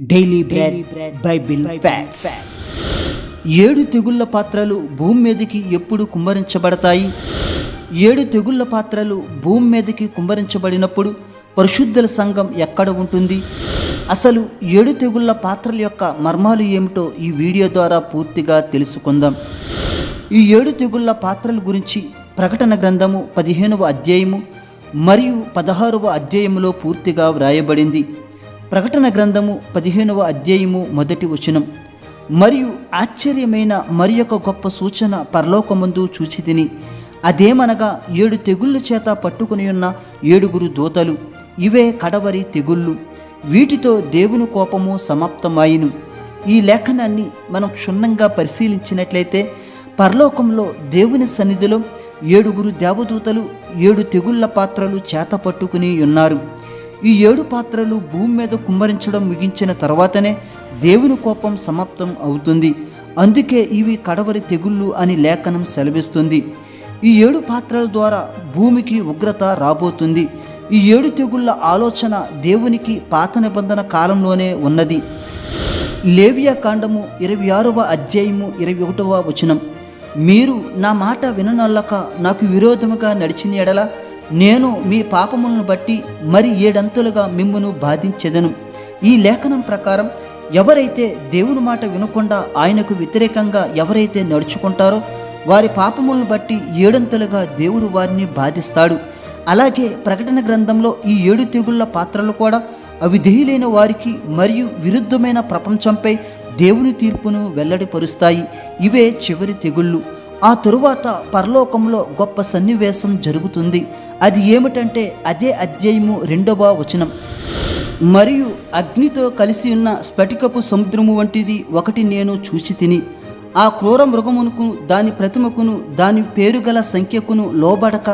Daily bread Bible facts ఏడు తెగుళ్ళ పాత్రలు భూమి మీదకి ఎప్పుడు కుమ్మరించబడతాయి? ఏడు తెగుళ్ళ పాత్రలు భూమి మీదకి కుమ్మరించబడినప్పుడు పరిశుద్ధుల సంఘం ఎక్కడ ఉంటుంది? అసలు ఏడు తెగుళ్ళ పాత్రల యొక్క మర్మాలు ఏమిటో ఈ వీడియో ద్వారా పూర్తిగా తెలుసుకుందాం. ఈ ఏడు తెగుళ్ళ పాత్రల గురించి ప్రకటన గ్రంథము పదిహేనవ అధ్యాయము మరియు పదహారవ అధ్యాయములో పూర్తిగా వ్రాయబడింది. ప్రకటన గ్రంథము పదిహేనవ అధ్యాయము మొదటి వచనం. మరియు ఆశ్చర్యమైన మరి యొక్క గొప్ప సూచన పరలోకమందు చూచి తిని అదేమనగా ఏడు తెగుళ్ళ చేత పట్టుకుని ఉన్న ఏడుగురు దూతలు ఇవే కడవరి తెగుళ్ళు. వీటితో దేవుని కోపము సమాప్తమాయిను. ఈ లేఖనాన్ని మనం క్షుణ్ణంగా పరిశీలించినట్లయితే పరలోకంలో దేవుని సన్నిధిలో ఏడుగురు దేవదూతలు ఏడు తెగుళ్ళ పాత్రలు చేత పట్టుకుని ఉన్నారు. ఈ ఏడు పాత్రలు భూమి మీద కుమ్మరించడం ముగించిన తర్వాతనే దేవుని కోపం సమాప్తం అవుతుంది. అందుకే ఇవి కడవరి తెగుళ్ళు అని లేఖనం సెలవిస్తుంది. ఈ ఏడు పాత్రల ద్వారా భూమికి ఉగ్రత రాబోతుంది. ఈ ఏడు తెగుళ్ళ ఆలోచన దేవునికి పాత నిబంధన కాలంలోనే ఉన్నది. లేవియా కాండము ఇరవై ఆరవ అధ్యాయము ఇరవై ఒకటవ వచనం. మీరు నా మాట విననల్లక నాకు విరోధముగా నడిచిన ఎడల నేను మీ పాపములను బట్టి మరి ఏడంతులుగా మిమ్మును బాధించెదను. ఈ లేఖనం ప్రకారం ఎవరైతే దేవుని మాట వినకుండా ఆయనకు వ్యతిరేకంగా ఎవరైతే నడుచుకుంటారో వారి పాపములను బట్టి ఏడంతలుగా దేవుడు వారిని బాధిస్తాడు. అలాగే ప్రకటన గ్రంథంలో ఈ ఏడు తెగుళ్ళ పాత్రలు కూడా అవిధేయులైన వారికి మరియు విరుద్ధమైన ప్రపంచంపై దేవుని తీర్పును వెల్లడిపరుస్తాయి. ఇవే చివరి తెగుళ్ళు. ఆ తరువాత పరలోకంలో గొప్ప సన్నివేశం జరుగుతుంది. అది ఏమిటంటే అదే అధ్యాయము రెండవ వచనం. మరియు అగ్నితో కలిసి ఉన్న స్ఫటికపు సముద్రము వంటిది ఒకటి నేను చూసి తిని ఆ క్రూర మృగమునకు దాని ప్రతిమకును దాని పేరుగల సంఖ్యకును లోబడక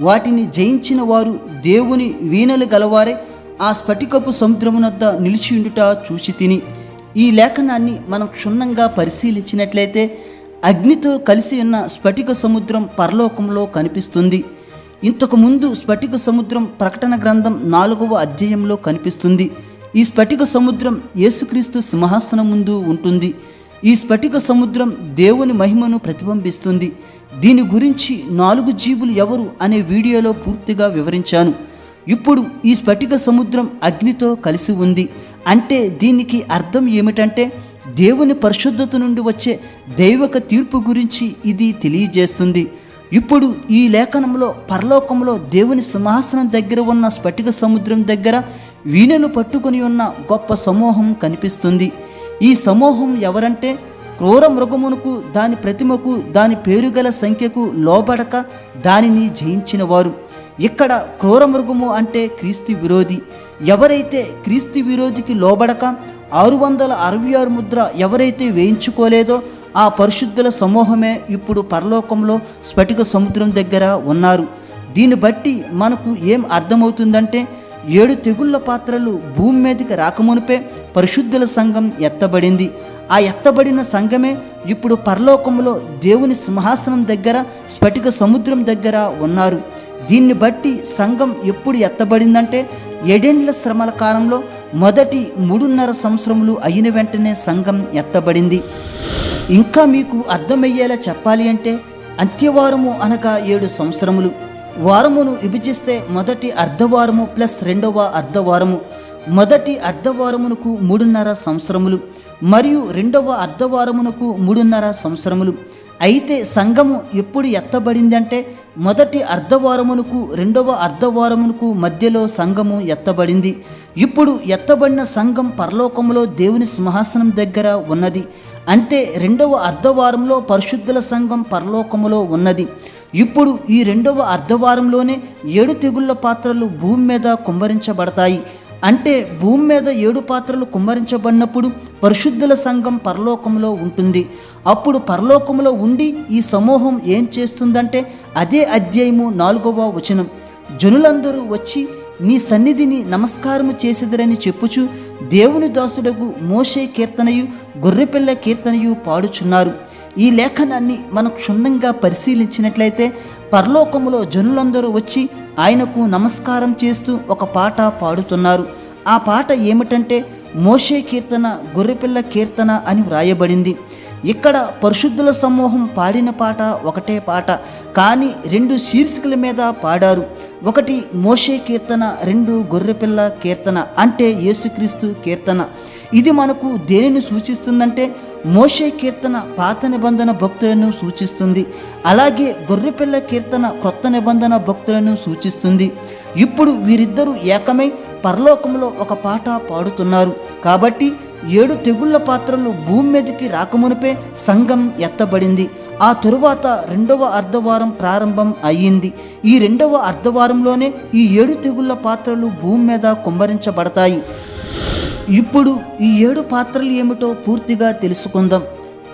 వాటిని జయించిన వారు దేవుని వీణలు గలవారే ఆ స్ఫటికపు సముద్రమునద్ద నిలిచియుండుట చూసి తిని ఈ లేఖనాన్ని మనం క్షుణ్ణంగా పరిశీలించినట్లయితే అగ్నితో కలిసి ఉన్న స్ఫటిక సముద్రం పరలోకంలో కనిపిస్తుంది. ఇంతకుముందు స్ఫటిక సముద్రం ప్రకటన గ్రంథం నాలుగవ అధ్యాయంలో కనిపిస్తుంది. ఈ స్ఫటిక సముద్రం యేసుక్రీస్తు సింహాసనం ముందు ఉంటుంది. ఈ స్ఫటిక సముద్రం దేవుని మహిమను ప్రతిబింబిస్తుంది. దీని గురించి నాలుగు జీవులు ఎవరు అనే వీడియోలో పూర్తిగా వివరించాను. ఇప్పుడు ఈ స్ఫటిక సముద్రం అగ్నితో కలిసి ఉంది. అంటే దీనికి అర్థం ఏమిటంటే దేవుని పరిశుద్ధత నుండి వచ్చే దైవక తీర్పు గురించి ఇది తెలియజేస్తుంది. ఇప్పుడు ఈ లేఖనంలో పరలోకంలో దేవుని సింహాసనం దగ్గర ఉన్న స్ఫటిక సముద్రం దగ్గర వీణలు పట్టుకొని ఉన్న గొప్ప సమూహం కనిపిస్తుంది. ఈ సమూహం ఎవరంటే క్రూర మృగమునకు దాని ప్రతిమకు దాని పేరుగల సంఖ్యకు లోబడక దానిని జయించిన వారు ఇక్కడ క్రూర మృగము అంటే క్రీస్తు విరోధి. ఎవరైతే క్రీస్తు విరోధికి లోబడక ఆరు వందల అరవై ఆరు ముద్ర ఎవరైతే వేయించుకోలేదో ఆ పరిశుద్ధుల సమూహమే ఇప్పుడు పరలోకంలో స్ఫటిక సముద్రం దగ్గర ఉన్నారు. దీన్ని బట్టి మనకు ఏం అర్థమవుతుందంటే ఏడు తెగుళ్ళ పాత్రలు భూమి మీదకి రాకమునిపే పరిశుద్ధుల సంఘం ఎత్తబడింది. ఆ ఎత్తబడిన సంఘమే ఇప్పుడు పరలోకంలో దేవుని సింహాసనం దగ్గర స్ఫటిక సముద్రం దగ్గర ఉన్నారు. దీన్ని బట్టి సంఘం ఎప్పుడు ఎత్తబడిందంటే ఏడేండ్ల శ్రమల కాలంలో మొదటి మూడున్నర సంవత్సరములు అయిన వెంటనే సంఘం ఎత్తబడింది. ఇంకా మీకు అర్థమయ్యేలా చెప్పాలి అంటే అంత్యవారము అనగా ఏడు సంవత్సరములు. వారమును విభజిస్తే మొదటి అర్ధవారము ప్లస్ రెండవ అర్ధవారము. మొదటి అర్ధవారమునకు మూడున్నర సంవత్సరములు. మరియు రెండవ అర్ధవారమునకు మూడున్నర సంవత్సరములు. అయితే సంఘము ఎప్పుడు ఎత్తబడిందంటే మొదటి అర్ధవారమునకు రెండవ అర్ధవారమునకు మధ్యలో సంఘము ఎత్తబడింది. ఇప్పుడు ఎత్తబడిన సంఘం పరలోకములో దేవుని సింహాసనం దగ్గర ఉన్నది. అంటే రెండవ అర్ధవారంలో పరిశుద్ధుల సంఘం పరలోకములో ఉన్నది. ఇప్పుడు ఈ రెండవ అర్ధవారంలోనే ఏడు తెగుళ్ళ పాత్రలు భూమి మీద కుమ్మరించబడతాయి. అంటే భూమి మీద ఏడు పాత్రలు కుమ్మరించబడినప్పుడు పరిశుద్ధుల సంఘం పరలోకంలో ఉంటుంది. అప్పుడు పరలోకంలో ఉండి ఈ సమూహం ఏం చేస్తుందంటే అదే అధ్యాయము నాలుగవ వచనం. జనులందరూ వచ్చి నీ సన్నిధిని నమస్కారము చేసేదరని చెప్పుచు దేవుని దాసుడకు మోషే కీర్తనయు గొర్రెపిల్ల కీర్తనయు పాడుచున్నారు. ఈ లేఖనాన్ని మనం క్షుణ్ణంగా పరిశీలించినట్లయితే పరలోకములో జనులందరూ వచ్చి ఆయనకు నమస్కారం చేస్తూ ఒక పాట పాడుతున్నారు. ఆ పాట ఏమిటంటే మోషే కీర్తన గొర్రెపిల్ల కీర్తన అని వ్రాయబడింది. ఇక్కడ పరిశుద్ధుల సమూహం పాడిన పాట ఒకటే పాట కానీ రెండు శీర్షికల మీద పాడారు. ఒకటి మోషే కీర్తన రెండు గొర్రెపిల్ల కీర్తన అంటే యేసుక్రీస్తు కీర్తన. ఇది మనకు దేనిని సూచిస్తుందంటే మోషే కీర్తన పాత నిబంధన భక్తులను సూచిస్తుంది. అలాగే గొర్రెపిల్ల కీర్తన క్రొత్త నిబంధన భక్తులను సూచిస్తుంది. ఇప్పుడు వీరిద్దరూ ఏకమై పరలోకంలో ఒక పాట పాడుతున్నారు. కాబట్టి ఏడు తెగుళ్ళ పాత్రలు భూమి మీదకి రాకమునిపే సంఘం ఎత్తబడింది. ఆ తరువాత రెండవ అర్ధవారం ప్రారంభం అయ్యింది. ఈ రెండవ అర్ధవారంలోనే ఈ ఏడు తెగుళ్ళ పాత్రలు భూమి మీద కుమ్మరించబడతాయి ఇప్పుడు ఈ ఏడు పాత్రలు ఏమిటో పూర్తిగా తెలుసుకుందాం.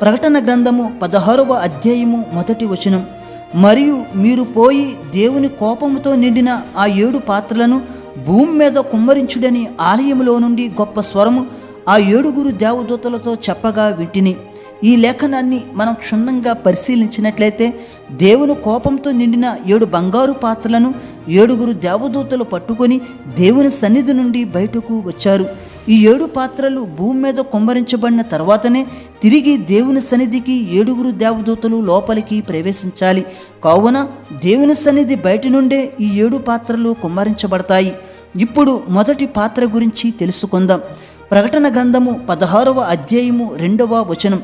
ప్రకటన గ్రంథము పదహారవ అధ్యాయము మొదటి వచనం. మరియు మీరు పోయి దేవుని కోపముతో నిండిన ఆ ఏడు పాత్రలను భూమి మీద కుమ్మరించుడని ఆలయములో నుండి గొప్ప స్వరము ఆ ఏడుగురు దేవదూతలతో చెప్పగా వింటిని. ఈ లేఖనాన్ని మనం క్షుణ్ణంగా పరిశీలించినట్లయితే దేవుని కోపంతో నిండిన ఏడు బంగారు పాత్రలను ఏడుగురు దేవదూతలు పట్టుకొని దేవుని సన్నిధి నుండి బయటకు వచ్చారు. ఈ ఏడు పాత్రలు భూమి మీద కుమ్మరించబడిన తర్వాతనే తిరిగి దేవుని సన్నిధికి ఏడుగురు దేవదూతలు లోపలికి ప్రవేశించాలి. కావున దేవుని సన్నిధి బయట నుండే ఈ ఏడు పాత్రలు కుమ్మరించబడతాయి. ఇప్పుడు మొదటి పాత్ర గురించి తెలుసుకుందాం. ప్రకటన గ్రంథము పదహారవ అధ్యాయము రెండవ వచనం.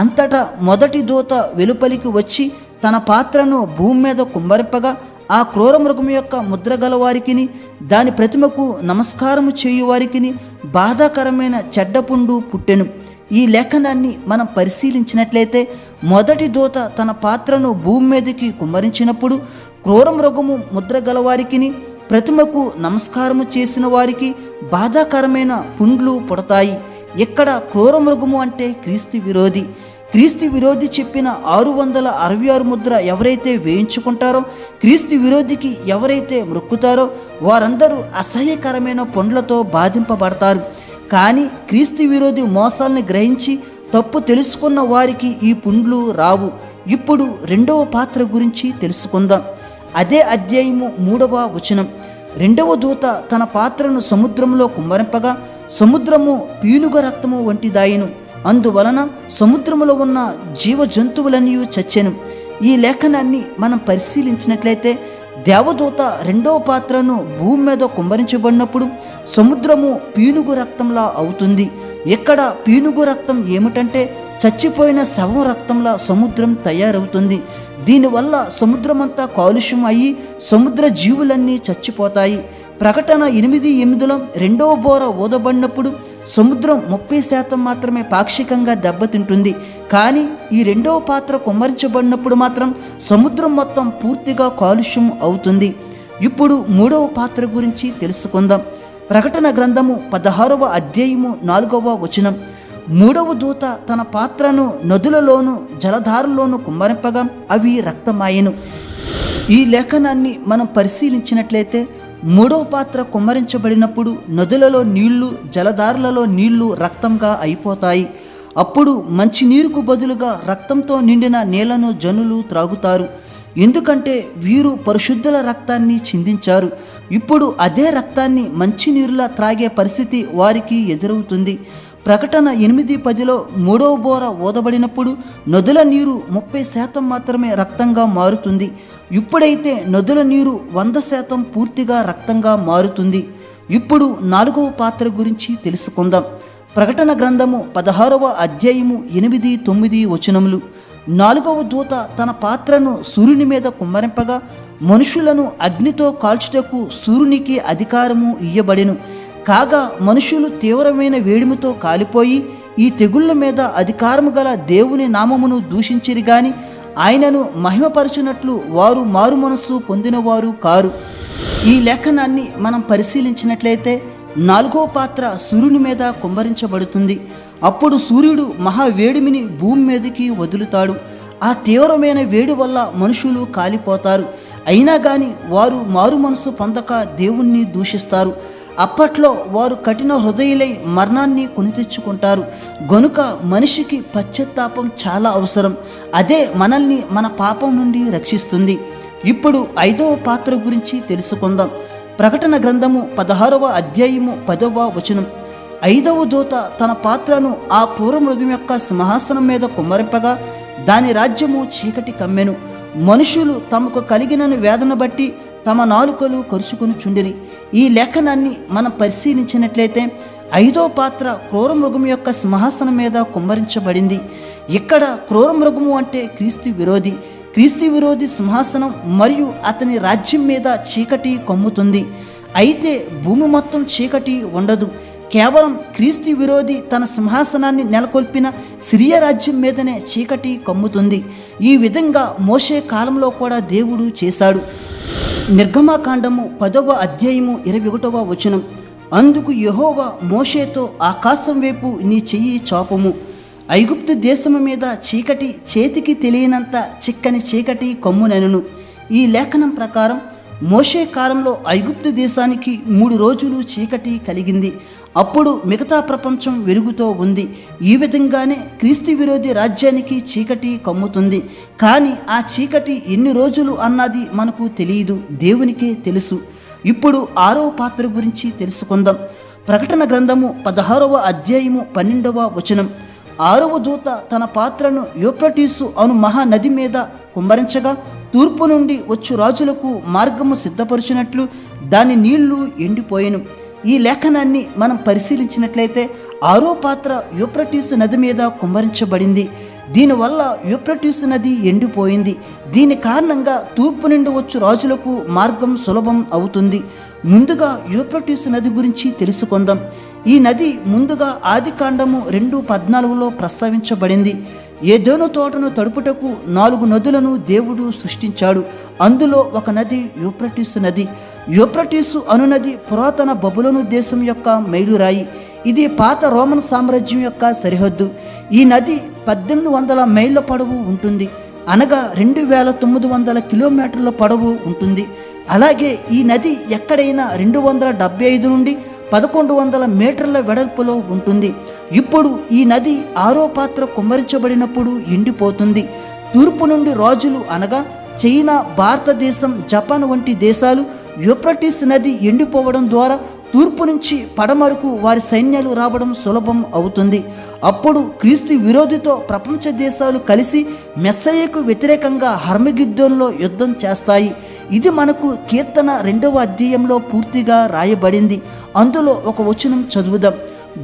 అంతటా మొదటి దూత వెలుపలికి వచ్చి తన పాత్రను భూమి మీద కుమ్మరింపగా ఆ క్రూర మృగం యొక్క ముద్ర గలవారికిని దాని ప్రతిమకు నమస్కారము చేయువారికిని బాధాకరమైన చెడ్డపుండు పుట్టెను. ఈ లేఖనాన్ని మనం పరిశీలించినట్లయితే మొదటి దూత తన పాత్రను భూమి మీదకి కుమ్మరించినప్పుడు క్రూర మృగము ముద్ర గలవారికిని ప్రతిమకు నమస్కారము చేసిన వారికి బాధాకరమైన పుండ్లు పుడతాయి. ఇక్కడ క్రూర మృగము అంటే క్రీస్తు విరోధి. క్రీస్తు విరోధి చెప్పిన ఆరు వందల అరవై ఆరు ముద్ర ఎవరైతే వేయించుకుంటారో క్రీస్తు విరోధికి ఎవరైతే మొక్కుతారో వారందరూ అసహ్యకరమైన పండ్లతో బాధింపబడతారు. కానీ క్రీస్తు విరోధి మోసాల్ని గ్రహించి తప్పు తెలుసుకున్న వారికి ఈ పుండ్లు రావు. ఇప్పుడు రెండవ పాత్ర గురించి తెలుసుకుందాం. అదే అధ్యాయము మూడవ వచనం. రెండవ దూత తన పాత్రను సముద్రంలో కుమ్మరింపగా సముద్రము పీనుగ రక్తము వంటిదాయను. అందువలన సముద్రములో ఉన్న జీవ జంతువులన్నీ చచ్చెను. ఈ లేఖనాన్ని మనం పరిశీలించినట్లయితే దేవదూత రెండవ పాత్రను భూమి మీద కుమ్మరించబడినప్పుడు సముద్రము పీనుగు రక్తంలా అవుతుంది. ఇక్కడ పీనుగు రక్తం ఏమిటంటే చచ్చిపోయిన శవం రక్తంలా సముద్రం తయారవుతుంది. దీనివల్ల సముద్రమంతా కాలుష్యం అయ్యి సముద్ర జీవులన్నీ చచ్చిపోతాయి. ప్రకటన ఎనిమిది ఎనిమిదిలో రెండవ బోర ఊదబడినప్పుడు సముద్రం ముప్పై శాతం మాత్రమే పాక్షికంగా దెబ్బతింటుంది. కానీ ఈ రెండవ పాత్ర కుమ్మరించబడినప్పుడు మాత్రం సముద్రం మొత్తం పూర్తిగా కాలుష్యం అవుతుంది. ఇప్పుడు మూడవ పాత్ర గురించి తెలుసుకుందాం. ప్రకటన గ్రంథము పదహారవ అధ్యాయము నాలుగవ వచనం. మూడవ దూత తన పాత్రను నదులలోను జలధారలోను కుమ్మరింపగా అవి రక్తమాయను. ఈ లేఖనాన్ని మనం పరిశీలించినట్లయితే మూడవ పాత్ర కుమ్మరించబడినప్పుడు నదులలో నీళ్ళు జలధారలలో నీళ్ళు రక్తంగా అయిపోతాయి. అప్పుడు మంచినీరుకు బదులుగా రక్తంతో నిండిన నీళ్ళను జనులు త్రాగుతారు. ఎందుకంటే వీరు పరిశుద్ధుల రక్తాన్ని చిందించారు. ఇప్పుడు అదే రక్తాన్ని మంచినీరులా త్రాగే పరిస్థితి వారికి ఎదురవుతుంది. ప్రకటన ఎనిమిది పదిలో మూడవ బోర ఊదబడినప్పుడు నదుల నీరు ముప్పై శాతం మాత్రమే రక్తంగా మారుతుంది. ఇప్పుడైతే నదుల నీరు వంద శాతం పూర్తిగా రక్తంగా మారుతుంది. ఇప్పుడు నాలుగవ పాత్ర గురించి తెలుసుకుందాం. ప్రకటన గ్రంథము పదహారవ అధ్యాయము ఎనిమిది తొమ్మిది వచనములు. నాలుగవ దూత తన పాత్రను సూర్యుని మీద కుమ్మరింపగా మనుషులను అగ్నితో కాల్చుటకు సూర్యునికి అధికారము ఇయ్యబడెను. కాగా మనుషులు తీవ్రమైన వేడిమితో కాలిపోయి ఈ తెగుళ్ళ మీద అధికారము గల దేవుని నామమును దూషించిరి గాని ఆయనను మహిమపరచునట్లు వారు మారు మనస్సు పొందినవారు కారు. ఈ లేఖనాన్ని మనం పరిశీలించినట్లయితే నాలుగో పాత్ర సూర్యుని మీద కుమ్మరించబడుతుంది అప్పుడు సూర్యుడు మహావేడిమిని భూమి మీదకి వదులుతాడు. ఆ తీవ్రమైన వేడి వల్ల మనుషులు కాలిపోతారు. అయినా కానీ వారు మారు మనసు పొందక దేవుణ్ణి దూషిస్తారు. అప్పట్లో వారు కఠిన హృదయులై మరణాన్ని కొని తెచ్చుకుంటారు. గనుక మనిషికి పశ్చాత్తాపం చాలా అవసరం. అదే మనల్ని మన పాపం నుండి రక్షిస్తుంది. ఇప్పుడు ఐదవ పాత్ర గురించి తెలుసుకుందాం. ప్రకటన గ్రంథము పదహారవ అధ్యాయము పదవ వచనం. ఐదవ దూత తన పాత్రను ఆ క్రూర మృగం యొక్క సింహాసనం మీద కుమ్మరింపగా దాని రాజ్యము చీకటి కమ్మెను. మనుషులు తమకు కలిగిన వేదన బట్టి తమ నాలుకలు కరుచుకొని చుండిరి ఈ లేఖనాన్ని మనం పరిశీలించినట్లయితే ఐదో పాత్ర క్రూర మృగం యొక్క సింహాసనం మీద కుమ్మరించబడింది. ఇక్కడ క్రూర మృగము అంటే క్రీస్తు విరోధి. క్రీస్తు విరోధి సింహాసనం మరియు అతని రాజ్యం మీద చీకటి కమ్ముతుంది. అయితే భూమి మొత్తం చీకటి ఉండదు. కేవలం క్రీస్తు విరోధి తన సింహాసనాన్ని నెలకొల్పిన సిరియ రాజ్యం మీదనే చీకటి కమ్ముతుంది. ఈ విధంగా మోషే కాలంలో కూడా దేవుడు చేశాడు. నిర్గమాకాండము పదవ అధ్యాయము ఇరవై ఒకటవ వచనం. అందుకు యహోవా మోషేతో ఆకాశం వైపు నీ చెయ్యి చాపము. ఐగుప్తు దేశము మీద చీకటి చేతికి తెలియనంత చిక్కని చీకటి కమ్మునెనును. ఈ లేఖనం ప్రకారం మోషే కాలంలో ఐగుప్తు దేశానికి మూడు రోజులు చీకటి కలిగింది. అప్పుడు మిగతా ప్రపంచం వెలుగుతో ఉంది. ఈ విధంగానే క్రీస్తు విరోధి రాజ్యానికి చీకటి కమ్ముతుంది. కానీ ఆ చీకటి ఎన్ని రోజులు అన్నది మనకు తెలియదు. దేవునికే తెలుసు. ఇప్పుడు ఆరవ పాత్ర గురించి తెలుసుకుందాం. ప్రకటన గ్రంథము పదహారవ అధ్యాయము పన్నెండవ వచనం. ఆరవ దూత తన పాత్రను యూప్రటీసు అను మహానది మీద కుమ్మరించగా తూర్పు నుండి వచ్చు రాజులకు మార్గము సిద్ధపరిచినట్లు దాని నీళ్ళు ఎండిపోయాను. ఈ లేఖనాన్ని మనం పరిశీలించినట్లయితే ఆరో పాత్ర యూప్రటీసు నది మీద కుమ్మరించబడింది. దీనివల్ల యూప్రటిస్ నది ఎండిపోయింది. దీని కారణంగా తూర్పు నుండి వచ్చు రాజులకు మార్గం సులభం అవుతుంది. ముందుగా యూప్రటిస్ నది గురించి తెలుసుకుందాం. ఈ నది ముందుగా ఆదికాండము రెండు పద్నాలుగులో ప్రస్తావించబడింది. ఏదోను తోటను తడుపుటకు నాలుగు నదులను దేవుడు సృష్టించాడు. అందులో ఒక నది యూప్రటీసు నది. యూప్రటీసు అనునది పురాతన బబులను దేశం యొక్క మైలురాయి. ఇది పాత రోమన్ సామ్రాజ్యం యొక్క సరిహద్దు. ఈ నది పద్దెనిమిది వందల మైళ్ళ పొడవు ఉంటుంది. అనగా రెండు వేల తొమ్మిది వందల కిలోమీటర్ల పొడవు ఉంటుంది. అలాగే ఈ నది ఎక్కడైనా రెండు వందల డెబ్బై ఐదు నుండి పదకొండు వందల మీటర్ల వెడల్పులో ఉంటుంది. ఇప్పుడు ఈ నది ఆరో పాత్ర కుమ్మరించబడినప్పుడు ఎండిపోతుంది. తూర్పు నుండి రాజులు అనగా చైనా భారతదేశం జపాన్ వంటి దేశాలు యూప్రటిస్ నది ఎండిపోవడం ద్వారా తూర్పు నుంచి పడమరకు వారి సైన్యాలు రావడం సులభం అవుతుంది. అప్పుడు క్రీస్తు విరోధితో ప్రపంచ దేశాలు కలిసి మెస్సయ్యకు వ్యతిరేకంగా హర్మగిద్దోన్లో యుద్ధం చేస్తాయి. ఇది మనకు కీర్తన రెండవ అధ్యాయంలో పూర్తిగా రాయబడింది. అందులో ఒక వచనం చదువుదాం.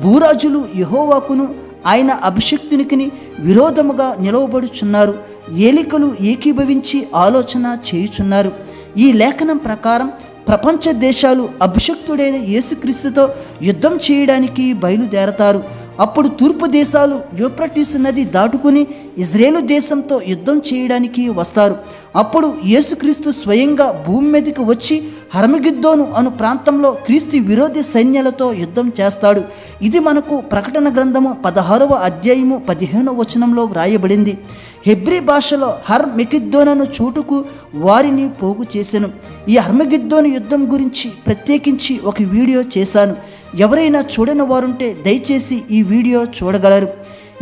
భూరాజులు యహోవాకును ఆయన అభిషక్తునికి విరోధముగా నిలవబడుచున్నారు. ఏలికలు ఏకీభవించి ఆలోచన చేయుచున్నారు. ఈ లేఖనం ప్రకారం ప్రపంచ దేశాలు అభిషక్తుడైన యేసుక్రీస్తుతో యుద్ధం చేయడానికి బయలుదేరతారు. అప్పుడు తూర్పు దేశాలు యూప్రటీస్ నది దాటుకుని ఇజ్రాయేలు దేశంతో యుద్ధం చేయడానికి వస్తారు. అప్పుడు యేసుక్రీస్తు స్వయంగా భూమి మీదకి వచ్చి హర్మగిద్దోను అను ప్రాంతంలో క్రీస్తు విరోధి సైన్యాలతో యుద్ధం చేస్తాడు. ఇది మనకు ప్రకటన గ్రంథము పదహారవ అధ్యాయము పదిహేనవ వచనంలో వ్రాయబడింది. హెబ్రి భాషలో హర్ మెకిద్దోనను చోటుకు వారిని పోగు చేశాను ఈ హర్మగిద్దోను యుద్ధం గురించి ప్రత్యేకించి ఒక వీడియో చేశాను. ఎవరైనా చూడని వారుంటే దయచేసి ఈ వీడియో చూడగలరు.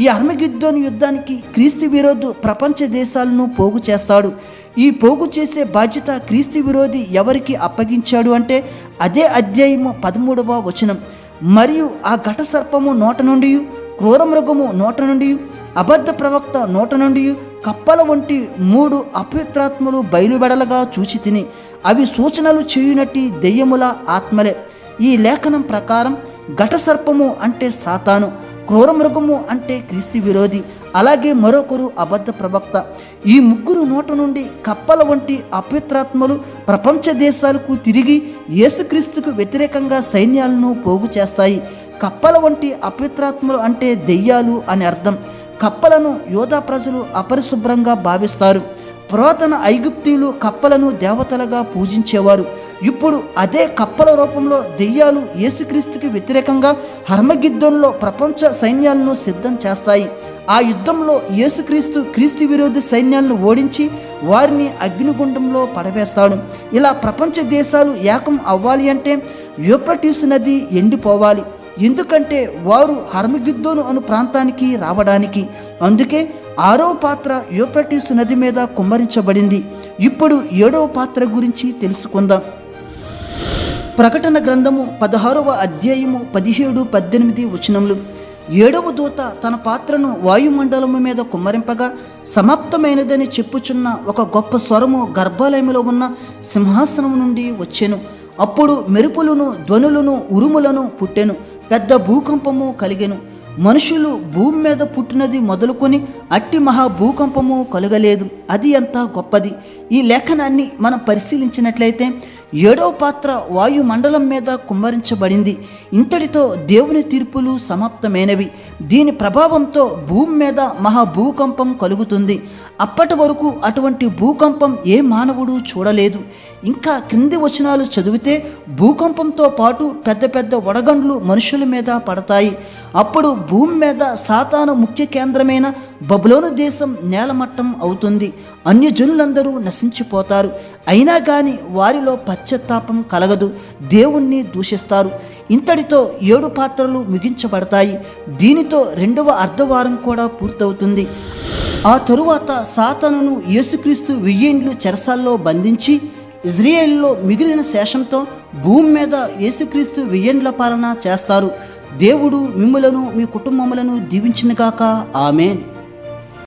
ఈ హర్మగిద్దోను యుద్ధానికి క్రీస్తు విరోధు ప్రపంచ దేశాలను పోగు చేస్తాడు. ఈ పోగు చేసే బాధ్యత క్రీస్తు విరోధి ఎవరికి అప్పగించాడు అంటే అదే అధ్యాయము పదమూడవ వచనం. మరియు ఆ ఘట సర్పము నోట నుండి క్రూరమృగము నోట నుండి అబద్ధ ప్రవక్త నోట నుండి కప్పల వంటి మూడు అపవిత్రాత్మలు బయలువెడలగా చూచి తిని అవి సూచనలు చేయునట్టి దెయ్యముల ఆత్మలే. ఈ లేఖనం ప్రకారం ఘట సర్పము అంటే సాతాను క్రూరమృగము అంటే క్రీస్తు విరోధి అలాగే మరొకరు అబద్ధ ప్రవక్త. ఈ ముగ్గురు నోట నుండి కప్పల వంటి అపవిత్రాత్మలు ప్రపంచ దేశాలకు తిరిగి యేసుక్రీస్తుకు వ్యతిరేకంగా సైన్యాలను పోగు చేస్తాయి. కప్పల వంటి అపవిత్రాత్మలు అంటే దెయ్యాలు అని అర్థం. కప్పలను యోధా ప్రజలు అపరిశుభ్రంగా భావిస్తారు. పురాతన ఐగుప్తీయులు కప్పలను దేవతలుగా పూజించేవారు. ఇప్పుడు అదే కప్పల రూపంలో దెయ్యాలు యేసుక్రీస్తుకి వ్యతిరేకంగా హర్మగిద్దంలో ప్రపంచ సైన్యాలను సిద్ధం చేస్తాయి. ఆ యుద్ధంలో యేసుక్రీస్తు క్రీస్తు విరోధి సైన్యాలను ఓడించి వారిని అగ్నిగుండంలో పడవేస్తాడు. ఇలా ప్రపంచ దేశాలు ఏకం అవ్వాలి అంటే యూప్రటీస్ నది ఎండిపోవాలి. ఎందుకంటే వారు హర్మగిద్దోను అను ప్రాంతానికి రావడానికి. అందుకే ఆరవ పాత్ర యూప్రటీస్ నది మీద కుమ్మరించబడింది. ఇప్పుడు ఏడవ పాత్ర గురించి తెలుసుకుందాం. ప్రకటన గ్రంథము పదహారవ అధ్యాయము పదిహేడు పద్దెనిమిది వచనములు. ఏడవ దూత తన పాత్రను వాయుమండలము మీద కుమ్మరింపగా సమాప్తమైనదని చెప్పుచున్న ఒక గొప్ప స్వరము గర్భాలయములో ఉన్న సింహాసనం నుండి వచ్చెను. అప్పుడు మెరుపులను ధ్వనులను ఉరుములను పుట్టెను. పెద్ద భూకంపము కలిగెను. మనుషులు భూమి మీద పుట్టినది మొదలుకొని అట్టి మహా భూకంపము కలగలేదు. అది ఎంత గొప్పది! ఈ లేఖనాన్ని మనం పరిశీలించినట్లయితే ఏడవ పాత్ర వాయుమండలం మీద కుమ్మరించబడింది. ఇంతటితో దేవుని తీర్పులు సమాప్తమైనవి. దీని ప్రభావంతో భూమి మీద మహా భూకంపం కలుగుతుంది. అప్పటి వరకు అటువంటి భూకంపం ఏ మానవుడు చూడలేదు. ఇంకా క్రింది వచనాలు చదివితే భూకంపంతో పాటు పెద్ద పెద్ద వడగండ్లు మనుషుల మీద పడతాయి. అప్పుడు భూమి మీద సాతాను ముఖ్య కేంద్రమైన బబులోను దేశం నేలమట్టం అవుతుంది. అన్యజనులందరూ నశించిపోతారు. అయినా కానీ వారిలో పశ్చాత్తాపం కలగదు. దేవుణ్ణి దూషిస్తారు. ఇంతటితో ఏడు పాత్రలు ముగించబడతాయి. దీనితో రెండవ అర్ధవారం కూడా పూర్తవుతుంది. ఆ తరువాత సాతనును యేసుక్రీస్తు వెయ్యేండ్లు చెరసాల్లో బంధించి ఇజ్రాయేల్లో మిగిలిన శేషంతో భూమి మీద యేసుక్రీస్తు వెయ్యేండ్ల పాలన చేస్తారు. దేవుడు మిమ్మలను మీ కుటుంబములను దీవించినగాక ఆమెన్.